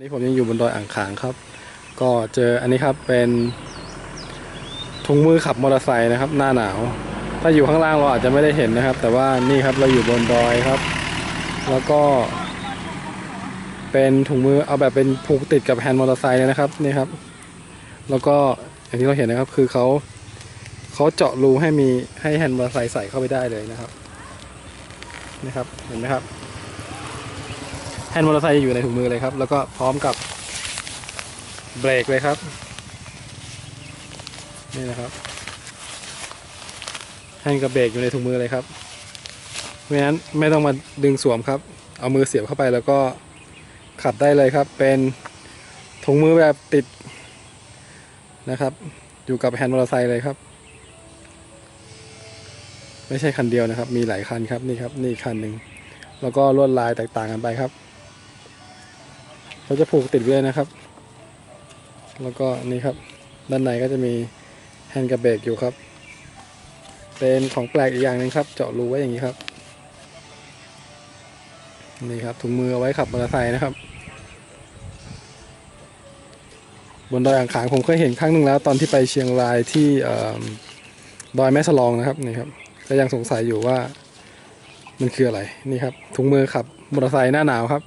นี่ผมยังอยู่บนดอยอ่างขางครับ ก็เจออันนี้ครับเป็นถุงมือขับมอเตอร์ไซค์นะครับ หน้าหนาว ถ้าอยู่ข้างล่างเราอาจจะไม่ได้เห็นนะครับ แต่ว่านี่ครับเราอยู่บนดอยครับ แล้วก็ เป็นถุงมือเอาแบบเป็นผูกติดกับแฮนด์มอเตอร์ไซค์เลยนะครับนี่ครับ แล้วก็อย่างที่เราเห็นนะครับ คือเขาเขาเจาะรูให้มีให้แฮนด์มอเตอร์ไซค์ใส่เข้าไปได้เลยนะครับนี่ครับเห็นไหมครับ แฮนด์มอเตอร์ไซค์อยู่ในถุงมือเลยครับ แล้วก็พร้อมกับเบรกเลยครับ นี่นะครับแฮนด์กับเบรกอยู่ในถุงมือเลยครับเพราะฉะนั้นไม่ต้องมาดึงสวมครับ เอามือเสียบเข้าไปแล้วก็ขับได้เลยครับ เป็นถุงมือแบบติดนะครับ อยู่กับแฮนด์มอเตอร์ไซค์เลยครับ ไม่ใช่คันเดียวนะครับ มีหลายคันครับนี่ครับ นี่อีกคันหนึ่งแล้วก็ลวดลายแตกต่างกันไปครับ เขาจะผูกติดไว้เลยนะครับ แล้วก็นี่ครับ ด้านในก็จะมีแฮนด์กับเบรกอยู่ครับ เป็นของแปลกอีกอย่างหนึงครับ เจาะรูไว้อย่างนี้ครับ นี่ครับถุงมือเอาไว้ขับมอเตอร์ไซค์นะครับ บนดอยอ่างขางผมเคยเห็นครั้งหนึ่งแล้ว ตอนที่ไปเชียงรายที่ดอยแม่สลองนะครับนี่ครับก็ยังสงสัยอยู่ว่ามันคืออะไรนี่ครับถุงมือขับมอเตอร์ไซค์หน้าหนาวครับ